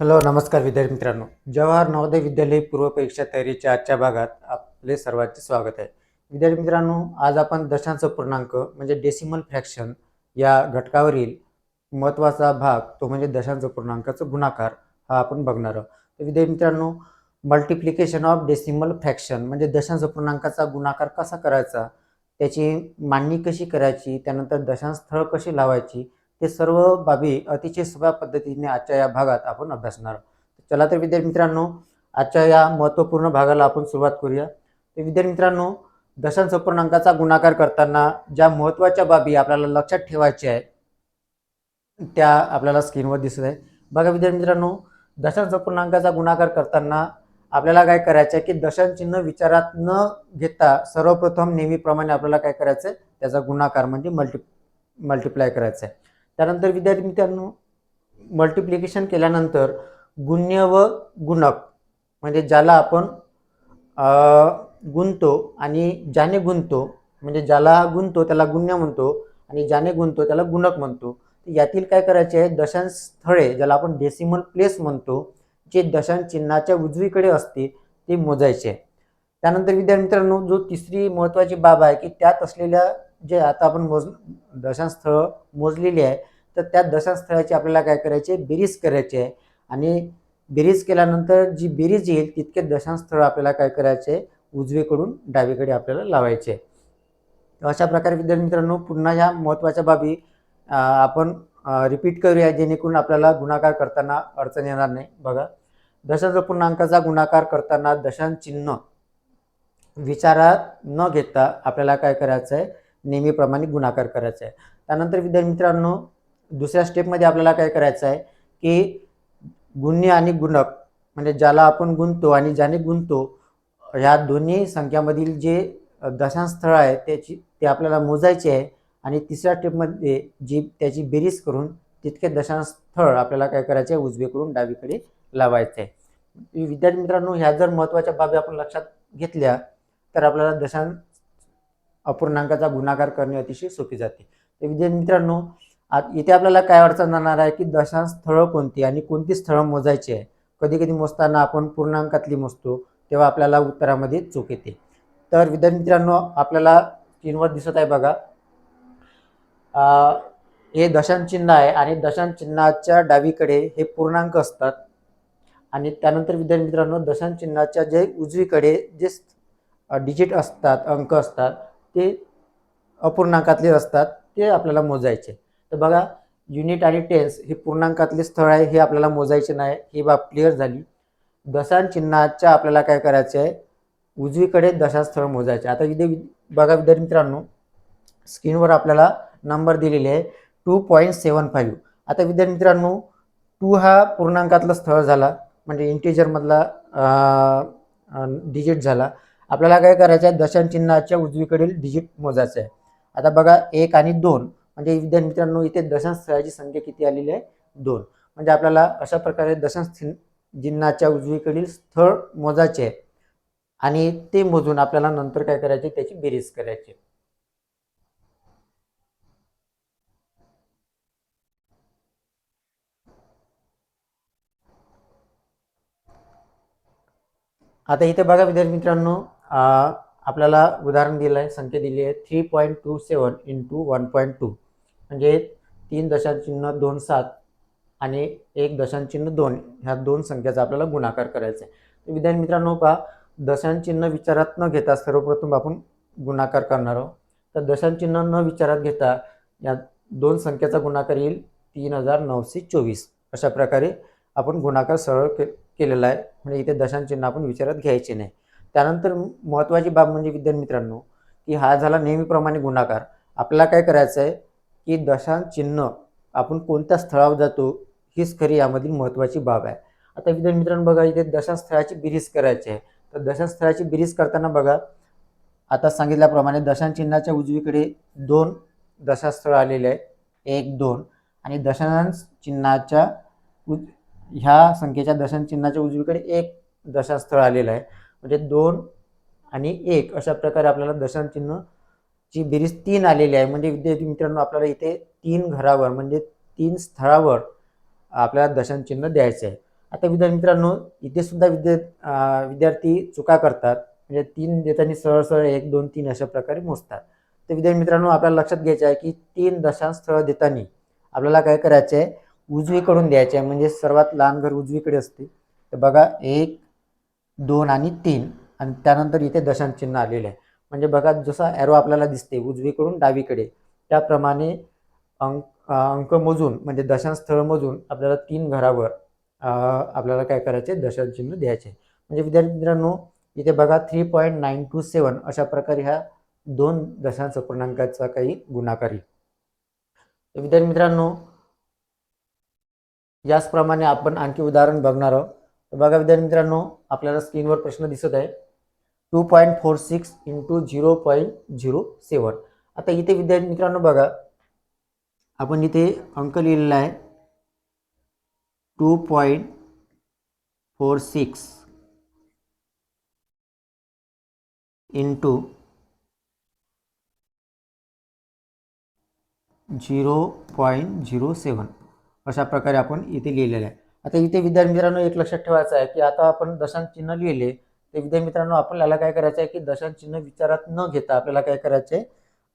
Hello नमस्कार विद्यार्थी मित्रांनो. जवाहर नवोदय विद्यालय पूर्वपरीक्षा तयारीच्या आजच्या भागात आपले सर्वांचे स्वागत आहे. विद्यार्थी मित्रांनो आज आपण दशांश पूर्णांक म्हणजे डेसिमल फ्रॅक्शन या घटकावरील महत्त्वाचा भाग तो म्हणजे दशांश पूर्णांकाचा गुणाकार हा आपण बघणार आहोत. तर विद्यार्थी मित्रांनो मल्टिप्लिकेशन ऑफ डेसिमल फ्रॅक्शन म्हणजे दशांश पूर्णांकाचा गुणाकार कसा करायचा त्याची मांडणी कशी करायची त्यानंतर दशांश स्थळ कशी लावायची ते सर्व बाबी अतिशय सोप्या पद्धतीने आजच्या या भागात आपण अभ्यासणार चला तर विद्यार्थी मित्रांनो आजच्या या महत्त्वपूर्ण भागाला आपण सुरुवात करूया. तर विद्यार्थी मित्रांनो दशांश पूर्णांकाचा गुणाकार करताना ज्या महत्त्वाच्या बाबी आपल्याला लक्षात ठेवायच्या आहे त्या आपल्याला स्क्रीनवर दिसत आहे बघा विद्यार्थी मित्रांनो दशांश पूर्णांकाचा गुणाकार करताना आपल्याला काय करायचं आहे की दशांचिन्ह विचारात न घेता सर्वप्रथम नेहमीप्रमाणे आपल्याला काय करायचं आहे त्याचा गुणाकार म्हणजे मल्टी मल्टिप्लाय करायचा आहे त्यानंतर विद्यार्थी मित्रांनो मल्टिप्लिकेशन केल्यानंतर गुण्य व गुणक म्हणजे ज्याला आपण गुंतो आणि ज्याने गुंतो म्हणजे ज्याला गुंतो त्याला गुण्य म्हणतो आणि ज्याने गुंतो त्याला गुणक म्हणतो. यातील काय करायचे आहे? दशांश स्थळे ज्याला आपण डेसिमल प्लेस म्हणतो जे दशांश चिन्हाच्या उजवीकडे असते ते मोजायचे त्यानंतर विद्यार्थी मित्रांनो जो तिसरी महत्त्वाची बाब आहे की त्यात असलेल्या जे आता आपण मोज दशांश स्थळं मोजलेली आहे तर त्या दशांशस्थळाची आपल्याला काय करायचे? आहे बेरीज करायची. आहे आणि बेरीज केल्यानंतर जी बेरीज येईल तितके दशांस्थळ आपल्याला काय करायचे? आहे उजवीकडून डावीकडे आपल्याला लावायचे. आहे अशा प्रकारे विद्यार्थी मित्रांनो पुन्हा ह्या महत्त्वाच्या बाबी आपण रिपीट करूया जेणेकरून आपल्याला गुणाकार करताना अडचण येणार नाही. बघा दशांश पूर्णांकाचा गुणाकार करताना दशांश चिन्ह विचारात न घेता आपल्याला काय करायचं आहे नेहमीप्रमाणे गुणाकार करायचा आहे त्यानंतर विद्यार्थी मित्रांनो दुसऱ्या स्टेपमध्ये आपल्याला काय करायचं आहे की गुण्य आणि गुणक म्हणजे ज्याला आपण गुंतो आणि ज्याने गुंतो ह्या दोन्ही संख्यामधील जे दशांश स्थळ आहे त्याची ते आपल्याला मोजायचे आहे. आणि तिसऱ्या स्टेपमध्ये जी त्याची बेरीज करून तितके दशांश स्थळ आपल्याला काय करायचे आहे? उजवीकडून डावीकडे लावायचे आहे. विद्यार्थी मित्रांनो ह्या जर महत्त्वाच्या बाबी आपण लक्षात घेतल्या तर आपल्याला दशांश अपूर्णांकाचा गुणाकार करणे अतिशय सोपी जाते. तर विद्यार्थी मित्रांनो इथे आपल्याला काय अडचण जाणार आहे की दशांश स्थळं कोणती आणि कोणती स्थळं मोजायची आहे? कधी कधी मोजताना आपण पूर्णांकातली मोजतो तेव्हा आपल्याला उत्तरामध्ये चूक येते. तर विद्यार्थी मित्रांनो आपल्याला स्क्रीनवर दिसत आहे बघा. हे दशांश चिन्ह आहे आणि दशांश चिन्हाच्या डावीकडे हे पूर्णांक असतात. आणि त्यानंतर विद्यार्थी मित्रांनो दशांश चिन्हाच्या जे उजवीकडे जे डिजिट असतात अंक असतात ते अपूर्णांकातले असतात ते आपल्याला मोजायचे. तर बघा युनिट आणि टेन्स हे पूर्णांकातले स्थळ आहे हे आपल्याला मोजायचे नाही. ही बाब क्लिअर झाली. दशांश चिन्हाच्या आपल्याला काय करायचं आहे? उजवीकडे दशांश स्थळ मोजायचे. आता इथे वि- बघा विद्यार्थी मित्रांनो स्क्रीनवर आपल्याला नंबर दिलेले आहे टू पॉईंट सेवन फाईव्ह आता विद्यार्थी मित्रांनो टू हा पूर्णांकातला स्थळ झाला म्हणजे इंटेजरमधला डिजिट झाला. आपल्याला काय करायचं आहे? दशांश चिन्हाच्या उजवीकडील डिजिट मोजायचं आहे. आता बघा एक आणि दोन. म्हणजे विद्यार्थी मित्रांनो इथे दशांश स्थळाची संख्या किती आलेली आहे? दोन. म्हणजे आपल्याला अशा प्रकारे दशांश चिन्हाच्या उजवीकडील स्थळ मोजायचे आहे आणि ते मोजून आपल्याला नंतर काय करायचे? त्याची बेरीज करायची आता इथे बघा विद्यार्थी मित्रांनो आपल्याला उदाहरण दिलं आहे संख्या दिली आहे. Three point two seven into one point two. म्हणजे तीन दशांचिन्ह दोन सात आणि एक दशांचिन्ह दोन ह्या दोन संख्याचा आपल्याला गुणाकार करायचा आहे. तर विद्यार्थी मित्रांनो पहा दशांचिन्ह विचारात न घेता सर्वप्रथम आपण गुणाकार करणार आहोत. तर दशांचिन्ह न विचारात घेता या दोन संख्याचा गुणाकार येईल तीन हजार नऊशे चोवीस. अशा प्रकारे आपण गुणाकार सरळ के केलेला आहे. म्हणजे इथे दशांचिन्ह आपण विचारात घ्यायचे नाही. त्यानंतर महत्त्वाची बाब म्हणजे विद्यार्थी मित्रांनो की हा झाला नेहमीप्रमाणे गुणाकार. आपल्याला काय करायचं आहे की दशांश चिन्ह आपण कोणत्या स्थळावर जातो हीच खरी यामधील महत्त्वाची बाब आहे. आता विद्यार्थी मित्रांनो बघा इथे दशांश स्थळाची बिरीज करायची आहे. तर दशांश स्थळाची करताना बघा आता सांगितल्याप्रमाणे दशांश चिन्हाच्या उजवीकडे दोन दशांश स्थळ आलेले आहे एक दोन. आणि दशांश चिन्हाच्या उज ह्या संख्येच्या दशांश चिन्हाच्या उजवीकडे एक दशांश स्थळ आलेलं आहे. म्हणजे दोन आणि एक अशा प्रकारे आपल्याला दशांश ची बेरीज तीन आलेली आहे म्हणजे विद्यार्थी मित्रांनो आपल्याला इथे तीन घरावर म्हणजे तीन स्थळावर आपल्याला दशांचिन्ह द्यायचं आहे. आता विद्यार्थी मित्रांनो इथे सुद्धा विद्या विद्यार्थी चुका करतात. म्हणजे तीन देताना सरळ सरळ एक दोन तीन अशा प्रकारे मोजतात. तर विद्यार्थी मित्रांनो आपल्याला लक्षात घ्यायचं आहे की तीन दशांश स्थळ देताना आपल्याला काय करायचं आहे उजवीकडून द्यायचे आहे म्हणजे सर्वात लहान घर उजवीकडे असते. तर बघा एक दोन आणि तीन. आणि त्यानंतर इथे दशांश चिन्ह आलेलं आहे. म्हणजे बघा जसा ॲरो आपल्याला दिसते उजवीकडून डावीकडे त्याप्रमाणे अंक अंक मोजून म्हणजे दशांश स्थळ मोजून आपल्याला तीन घरावर आपल्याला काय करायचे? दशांश चिन्ह द्यायचे. म्हणजे विद्यार्थी मित्रांनो इथे बघा three point nine two seven अशा प्रकारे ह्या दोन दशांश पूर्णांकाचा काही गुणाकारी येईल विद्यार्थी मित्रांनो याचप्रमाणे आपण आणखी उदाहरण बघणार आहोत. बघा विद्यार्थी मित्रांनो आपल्याला स्क्रीनवर प्रश्न दिसत आहे. Two point four six into zero point zero seven. आता इथे विद्यार्थी मित्रांनो बघा आपण इथे अंक लिहिलेला आहे. Two point four six into zero point zero seven. अशा प्रकारे आपण इथे लिहिलेलं आहे. आता इथे विद्यार्थी मित्रांनो एक लक्षात ठेवायचं आहे की आता आपण दशांश चिन्ह लिहिले. विद्या विद्यार्थी मित्रांनो आपल्याला काय करायचं आहे की दशांचिन्ह विचारात न घेता आपल्याला काय करायचं आहे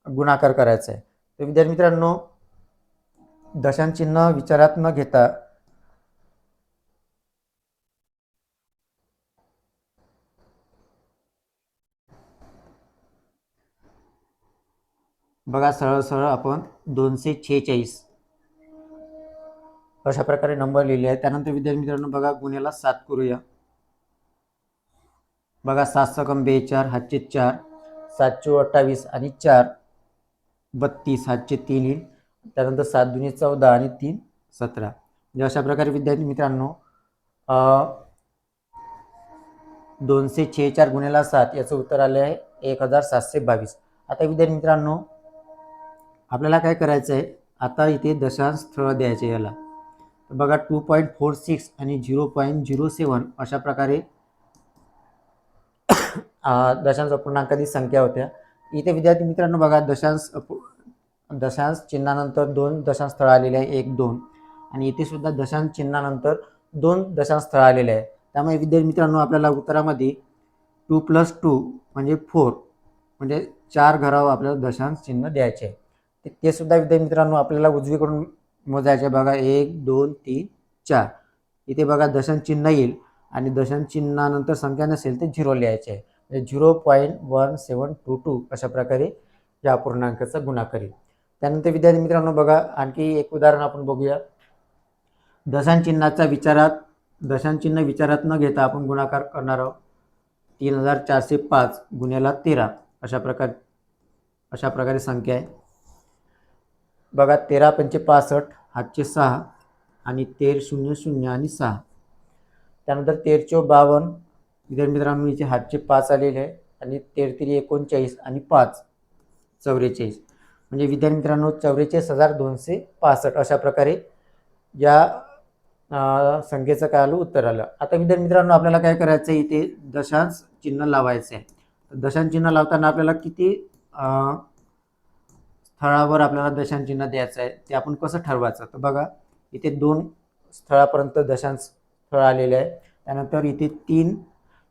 गुणाकार करायचा आहे तर विद्यार्थी मित्रांनो दशांचिन्ह विचारात न घेता बघा सरळ सरळ आपण दोनशे छेचाळीस अशा प्रकारे नंबर लिहिले आहे त्यानंतर विद्यार्थी मित्रांनो बघा गुन्ह्याला सात करूया. बघा सात सकम बेचार हातचे चार सातशे अठ्ठावीस आणि चार बत्तीस हातचे तीन येईल. त्यानंतर सात दुनी चौदा आणि तीन सतरा. म्हणजे अशा प्रकारे विद्यार्थी मित्रांनो दोनशे छेचार गुन्ह्याला सात याचं उत्तर आले आहे एक हजार सातशे बावीस. आता विद्यार्थी मित्रांनो आपल्याला काय करायचं आहे? आता इथे दशांश स्थळ द्यायचे याला. बघा टू पॉईंट फोर सिक्स आणि झिरो पॉईंट झिरो सेवन अशा प्रकारे दशांश अपूर्णांकाची संख्या होत्या. इथे विद्यार्थी मित्रांनो बघा दशांश दशांश चिन्हानंतर दोन दशांश स्थळ आलेले आहे एक दोन. आणि इथे सुद्धा दशांश चिन्हानंतर दोन दशांश स्थळ आलेले आहे. त्यामुळे विद्यार्थी मित्रांनो आपल्याला उत्तरामध्ये टू प्लस टू म्हणजे फोर म्हणजे चार घरावर आपल्याला दशांश चिन्ह द्यायचे आहे. ते सुद्धा विद्यार्थी मित्रांनो आपल्याला उजवीकडून मोजायचे बघा एक दोन तीन चार. इथे बघा दशांश चिन्ह येईल आणि दशांश चिन्हानंतर संख्या नसेल ते झिरो लिहायचे आहे. Zero point one seven two two अशा प्रकारे या पूर्णांकाचा गुणाकार येईल त्यानंतर विद्यार्थी मित्रांनो बघा आणखी एक उदाहरण आपण बघूया. दशांचिन्हाचा विचारात दशांचिन्ह विचारात न घेता आपण गुणाकार करणार आहोत. तीन हजार चारशे पाच गुन्ह्याला तेरा अशा प्रकार अशा प्रकारे संख्या आहे. बघा तेरा पंचे पासष्ट हातचे सहा आणि तेर शून्य शून्य आणि सहा. त्यानंतर तेरचो बावन्न विद्यार्थी मित्रांनो इथे हातचे पाच आलेले आहे आणि तेरतीरी एकोणचाळीस आणि पाच चौवेचाळीस म्हणजे विद्यार्थी मित्रांनो चौवेचाळीस हजार दोनशे पासष्ट अशा प्रकारे या संख्येचं काय आलं उत्तर आलं. आता विद्यार्थी मित्रांनो आपल्याला काय करायचं आहे इथे दशांश चिन्ह लावायचं आहे दशांश चिन्ह लावताना आपल्याला किती स्थळावर आपल्याला दशांश चिन्ह द्यायचं आहे ते आपण कसं ठरवायचं? तर बघा इथे दोन स्थळापर्यंत दशांश स्थळ आलेले आहे त्यानंतर इथे तीन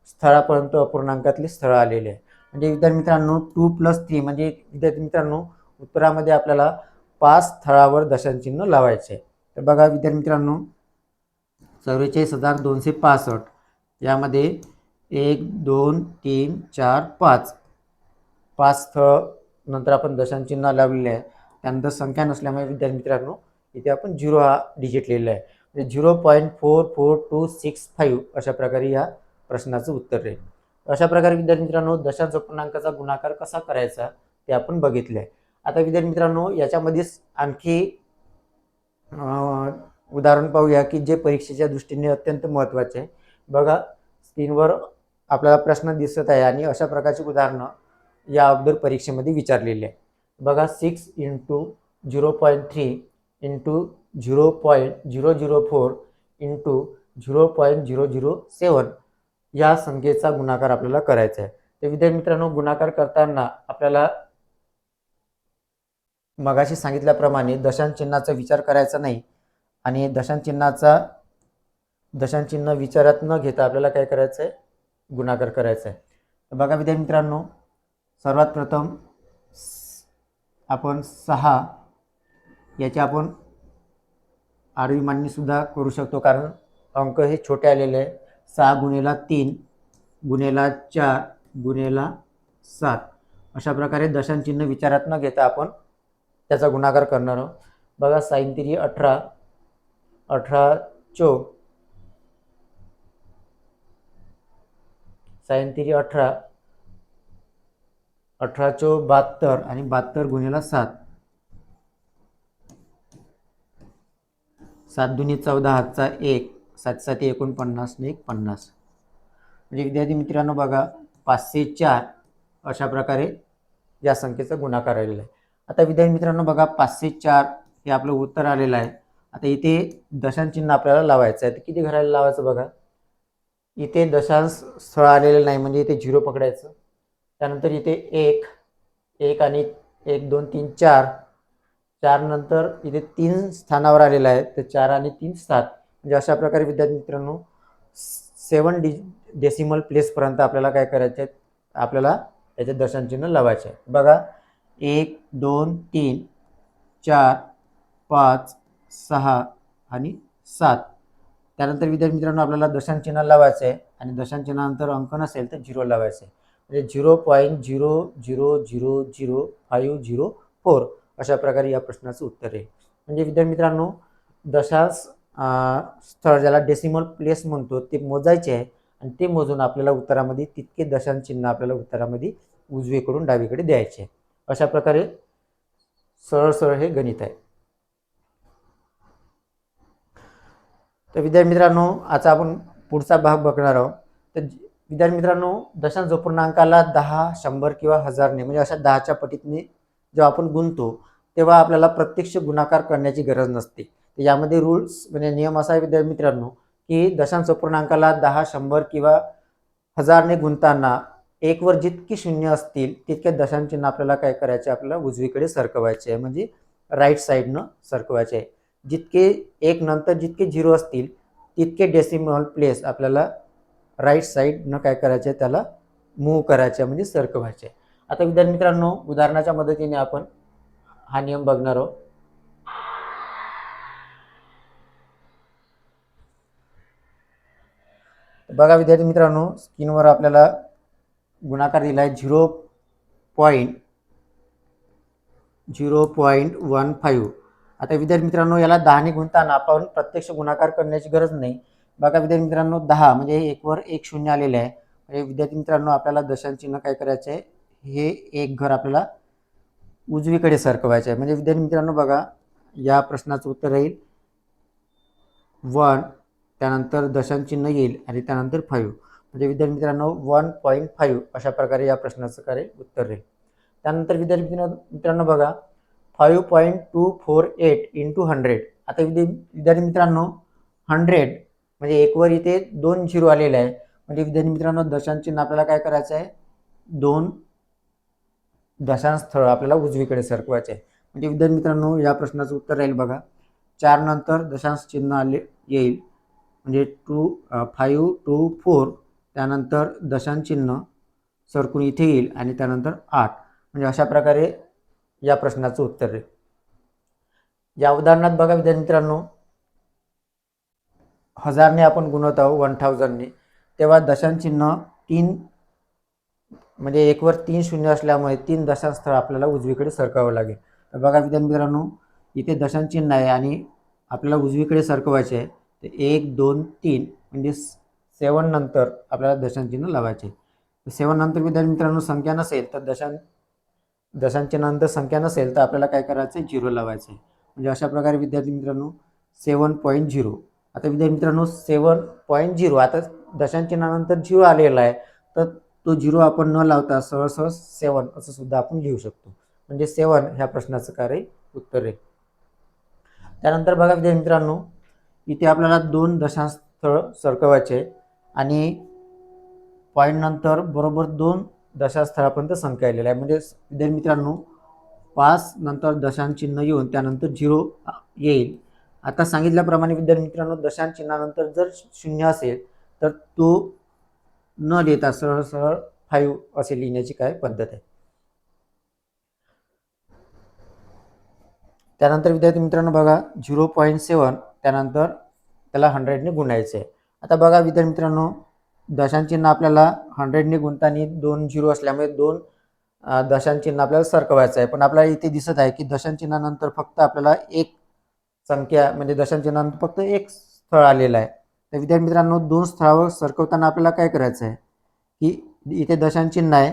स्थळापर्यंत अपूर्णांकातले स्थळं आलेले आहे. म्हणजे विद्यार्थी मित्रांनो टू प्लस थ्री म्हणजे विद्यार्थी मित्रांनो उत्तरामध्ये आपल्याला पाच स्थळावर दशांचिन्ह लावायचे आहे. तर बघा विद्यार्थी मित्रांनो चौवेचाळीस हजार दोनशे पासष्ट यामध्ये एक दोन तीन चार पाच. पाच स्थळ नंतर आपण दशांचिन्ह लावलेले आहे. त्यानंतर संख्या नसल्यामुळे विद्यार्थी मित्रांनो इथे आपण झिरो हा डिजिट लिहिलेला आहे. म्हणजे zero point four four two six five अशा प्रकारे या प्रश्नाचं उत्तर राहील अशा प्रकारे विद्यार्थी मित्रांनो दशांश पूर्णांकाचा गुणाकार कसा करायचा ते आपण बघितले आहे आता विद्यार्थी मित्रांनो याच्यामध्येच आणखी उदाहरण पाहूया की जे परीक्षेच्या दृष्टीने अत्यंत महत्त्वाचे आहे. बघा स्क्रीनवर आपल्याला प्रश्न दिसत आहे आणि अशा प्रकारची उदाहरणं या अगोदर परीक्षेमध्ये विचारलेली आहे. बघा six into zero point three into zero point zero zero four into zero point zero zero seven या संख्येचा गुणाकार आपल्याला करायचा आहे. तर विद्यार्थी मित्रांनो गुणाकार करताना आपल्याला मगाशी सांगितल्याप्रमाणे दशांचिन्हाचा विचार करायचा नाही आणि दशांचिन्हाचा चिन्हाचा विचारात न घेता आपल्याला काय करायचं आहे गुणाकार करायचा आहे. तर बघा विद्यार्थी मित्रांनो सर्वात प्रथम आपण सहा याची आपण आडवी मांडणीसुद्धा करू शकतो कारण अंक हे छोटे आलेले आहे. सहा गुणेला तीन गुणेला चार गुणेला सात. अशा प्रकारे दशांचिन्ह विचारात न घेता आपण त्याचा गुणाकार करणार आहोत. बघा साईन तिरी अठरा अठरा चो. साईन तिरी अठरा अठरा चो बहात्तर आणि बहात्तर गुणेला सात. सात दुनी चौदा हातचा एक सात सात एकोणपन्नास एक पन्नास म्हणजे विद्यार्थी मित्रांनो बघा पाचशे चार अशा प्रकारे या संख्येचा गुणाकार आलेला आहे. आता विद्यार्थी मित्रांनो बघा पाचशे चार हे आपलं उत्तर आलेलं आहे. आता इथे दशांश चिन्ह आपल्याला लावायचं आहे. तर किती घराला लावायचं बघा? इथे दशांश स्थळ आलेलं नाही म्हणजे इथे झिरो पकडायचं. त्यानंतर इथे एक एक आणि एक दोन तीन चार. चार नंतर इथे तीन स्थानावर आलेलं आहे. तर चार आणि तीन सात. म्हणजे अशा प्रकारे विद्यार्थी मित्रांनो सेवन डि डेसिमल प्लेसपर्यंत आपल्याला काय करायचे आहे आपल्याला याचे दशांचिन्ह लावायचे आहे बघा एक दोन तीन चार पाच सहा आणि सात. त्यानंतर विद्यार्थी मित्रांनो आपल्याला दशांचिन्ह लावायचं आहे आणि दशांचिन्हानंतर अंक नसेल तर झिरो लावायचं आहे. म्हणजे zero point zero zero zero zero five zero four अशा प्रकारे या प्रश्नाचं उत्तर आहे. म्हणजे विद्यार्थी मित्रांनो दशांश स्थळ ज्याला डेसिमल प्लेस म्हणतो ते मोजायचे आहे. आणि ते मोजून आपल्याला उत्तरामध्ये तितके दशांचिन्ह आपल्याला उत्तरामध्ये उजवीकडून डावीकडे द्यायचे आहे. अशा प्रकारे सरळ सरळ हे गणित आहे. तर विद्यार्थी मित्रांनो आता आपण पुढचा भाग बघणार आहोत. तर विद्यार्थी मित्रांनो दशांश पूर्णांकाला दहा शंभर किंवा हजारने म्हणजे अशा दहाच्या पटीतने जेव्हा आपण गुणतो तेव्हा आपल्याला प्रत्यक्ष गुणाकार करण्याची गरज नसते. तर यामध्ये रूल्स म्हणजे नियम असा आहे विद्यार्थी मित्रांनो की दशांश पूर्णांकाला दहा शंभर किंवा हजारने गुंतताना एकवर जितकी शून्य असतील तितके दशांचिन्ह आपल्याला काय करायचे? आपल्याला उजवीकडे सरकवायचे आहे. म्हणजे राईट साईडनं सरकवायचे आहे. जितके एक नंतर जितके झिरो असतील तितके डेसिमल प्लेस आपल्याला राईट साईडनं काय करायचे आहे? त्याला मूव्ह करायचे आहे, म्हणजे सरकवायचे आहे. आता विद्यार्थी मित्रांनो उदाहरणाच्या मदतीने आपण हा नियम बघणार आहोत. बघा विद्यार्थी मित्रांनो स्क्रीनवर आपल्याला गुणाकार दिला आहे zero point zero point one five. आता विद्यार्थी मित्रांनो याला दहाने गुणताना आपण प्रत्यक्ष गुणाकार करण्याची गरज नाही. बघा विद्यार्थी मित्रांनो दहा म्हणजे एकवर एक शून्य आलेले आहे. म्हणजे विद्यार्थी मित्रांनो आपल्याला दशांचिन्ह काय करायचं आहे हे एक घर आपल्याला उजवीकडे सरकवायचं आहे. म्हणजे विद्यार्थी मित्रांनो बघा या प्रश्नाचं उत्तर राहील. वन त्यानंतर दशांचिन्ह येईल आणि त्यानंतर फाईव्ह. म्हणजे विद्यार्थी मित्रांनो वन पॉईंट फाईव्ह अशा प्रकारे या प्रश्नाचं कार्य उत्तर राहील. त्यानंतर विद्यार्थी मित्रांनो बघा five point two four eight into hundred. आता विद्या विद्यार्थी मित्रांनो हंड्रेड म्हणजे एकवर इथे दोन झिरो आलेला आहे. म्हणजे विद्यार्थी मित्रांनो दशांचिन्ह आपल्याला काय करायचं आहे? दोन दशांश स्थळ आपल्याला उजवीकडे सरकवायचे आहे. म्हणजे विद्यार्थी मित्रांनो या प्रश्नाचं उत्तर राहील बघा. चार नंतर दशांश चिन्ह आले येईल. म्हणजे टू फाईव्ह टू फोर त्यानंतर दशांचिन्ह सरकून इथे येईल आणि त्यानंतर आठ. म्हणजे अशा प्रकारे या प्रश्नाचं उत्तर आहे. या उदाहरणात बघा विद्यार्थी मित्रांनो हजारने आपण गुणवत आहोत वन थाउजंडने. तेव्हा दशांचिन्ह तीन म्हणजे एकवर तीन शून्य असल्यामुळे तीन दशांश स्थळ आपल्याला उजवीकडे सरकावं लागेल. तर बघा विद्यार्थी मित्रांनो इथे दशांचिन्ह आहे आणि आपल्याला उजवीकडे सरकवायचे आहे. तर एक दोन तीन म्हणजे सेवन नंतर आपल्याला दशांचिन्ह लावायचे. तर सेवन नंतर विद्यार्थी मित्रांनो संख्या नसेल तर दशां दशांच्या नंतर संख्या नसेल तर आपल्याला काय करायचं आहे झिरो लावायचं आहे म्हणजे अशा प्रकारे विद्यार्थी मित्रांनो सेवन पॉईंट झिरो. आता विद्यार्थी मित्रांनो सेवन पॉईंट झिरो. आता दशांचिन्हानंतर झिरो आलेला आहे. तर तो झिरो आपण न लावता सहज सहज सेवन असं सुद्धा आपण लिहू शकतो. म्हणजे सेवन ह्या प्रश्नाचं कार्य उत्तर आहे. त्यानंतर बघा विद्यार्थी मित्रांनो इथे आपल्याला दोन दशांश स्थळ सरकवायचे आणि पॉईंट नंतर बरोबर दोन दशांश स्थळापर्यंत संख्या आहे. म्हणजे विद्यार्थी मित्रांनो पाच नंतर दशांश चिन्ह येऊन त्यानंतर झिरो येईल. आता सांगितल्याप्रमाणे विद्यार्थी मित्रांनो दशांश चिन्हानंतर जर शून्य असेल तर तो न लिहिता सरळ सरळ फाईव्ह असे लिहिण्याची काय पद्धत आहे. त्यानंतर विद्यार्थी मित्रांनो बघा झिरो पॉईंट सेवन त्यानंतर त्याला हंड्रेडने गुणायचं आहे आता बघा विद्यार्थी मित्रांनो दशांचिन्ह आपल्याला हंड्रेडने गुणताना दोन झिरो असल्यामुळे दोन दशांचिन्ह आपल्याला सरकवायचं आहे. पण आपल्याला इथे दिसत आहे की दशांचिन्हानंतर फक्त आपल्याला एक संख्या म्हणजे दशांचिन्हानंतर फक्त एक स्थळ आलेलं आहे. तर विद्यार्थी मित्रांनो दोन स्थळावर सरकवताना आपल्याला काय करायचं आहे? की इथे दशांचिन्ह आहे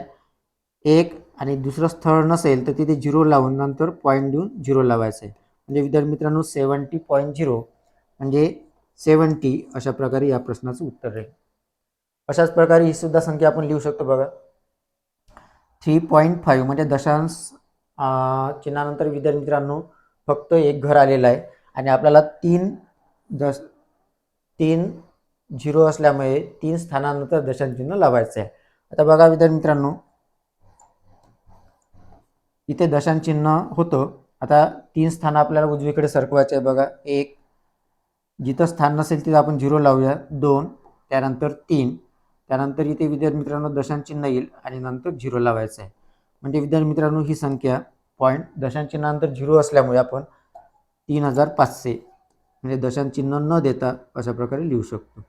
एक आणि दुसरं स्थळ नसेल तर तिथे झिरो लावून नंतर पॉईंट देऊन झिरो लावायचं आहे. म्हणजे विद्यार्थी मित्रांनो सेवन्टी पॉईंट झिरो म्हणजे सेवन्टी अशा प्रकारे या प्रश्नाचं उत्तर राहील अशाच प्रकारे ही सुद्धा संख्या आपण लिहू शकतो बघा. थ्री पॉईंट फाईव्ह म्हणजे दशांश चिन्हानंतर विद्यार्थी मित्रांनो फक्त एक घर आलेलं आहे. आणि आपल्याला तीन दश तीन झिरो असल्यामुळे तीन स्थानानंतर दशांचिन्ह लावायचं आहे. आता बघा विद्यार्थी मित्रांनो इथे दशांचिन्ह होतं. आता तीन स्थानं आपल्याला उजवीकडे सरकवायचे आहे बघा. एक जिथं स्थान नसेल तिथं आपण झिरो लावूया. दोन त्यानंतर तीन. त्यानंतर इथे विद्यार्थी मित्रांनो दशांचिन्ह येईल आणि नंतर झिरो लावायचं आहे. म्हणजे विद्यार्थी मित्रांनो ही संख्या पॉईंट दशांचिन्हानंतर झिरो असल्यामुळे आपण तीन हजार पाचशे म्हणजे दशांचिन्ह न देता अशा प्रकारे लिहू शकतो.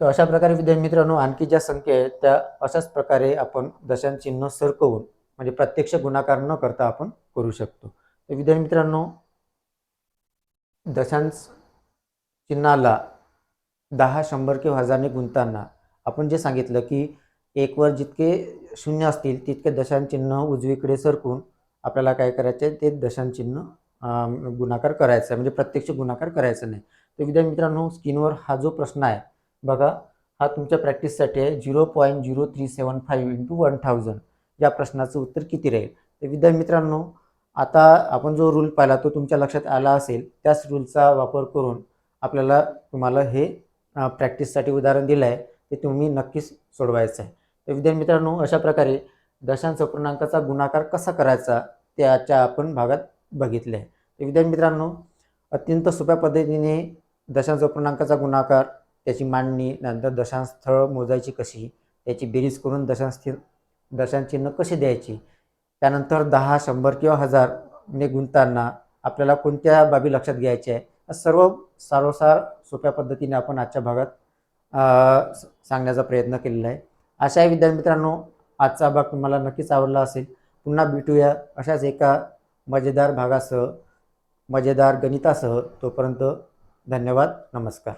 तर अशा प्रकारे विद्यार्थी मित्रांनो आणखी ज्या संख्या आहेत त्या अशाच प्रकारे आपण दशांचिन्ह सरकवून म्हणजे प्रत्यक्ष गुणाकार न करता आपण करू शकतो. तर विद्यार्थी मित्रांनो दशांश चिन्हाला दहा शंभर किंवा हजारने गुंतताना आपण जे सांगितलं की एकवर जितके शून्य असतील तितके दशांचिन्ह उजवीकडे सरकून आपल्याला काय करायचं आहे ते दशांचिन्ह गुणाकार करायचं आहे म्हणजे प्रत्यक्ष गुणाकार करायचं नाही. तर विद्यार्थी मित्रांनो स्क्रीनवर हा जो प्रश्न आहे बघा हा तुमच्या प्रॅक्टिससाठी आहे. Zero point zero three seven five into one thousand. या प्रश्नाचं उत्तर किती राहील? तर विद्यार्थी मित्रांनो आता आपण जो रूल पाहिला तो तुमच्या लक्षात आला असेल त्याच रूलचा वापर करून आपल्याला तुम्हाला हे प्रॅक्टिससाठी उदाहरण दिलं आहे ते तुम्ही नक्कीच सोडवायचं आहे. तर विद्यार्थी मित्रांनो अशा प्रकारे दशांश पूर्णांकाचा गुणाकार कसा करायचा त्याच्या आपण भागात बघितले आहे. तर विद्यार्थी मित्रांनो अत्यंत सोप्या पद्धतीने दशांश पूर्णांकाचा गुणाकार त्याची मांडणी नंतर दशांश स्थळ मोजायची कशी त्याची बेरीज करून दशांश दशांचिन्ह दशांश कशी द्यायची? त्यानंतर दहा शंभर किंवा हजारने गुंतताना आपल्याला कोणत्या बाबी लक्षात घ्यायच्या आहे? सर्व सारोसार सोप्या पद्धतीने आपण आजच्या भागात स- सांगण्याचा प्रयत्न केलेला आहे. अशाही विद्यार्थी मित्रांनो आजचा भाग तुम्हाला नक्कीच आवडला असेल. पुन्हा भेटूया अशाच एका मजेदार भागासह मजेदार गणितासह. तोपर्यंत धन्यवाद नमस्कार.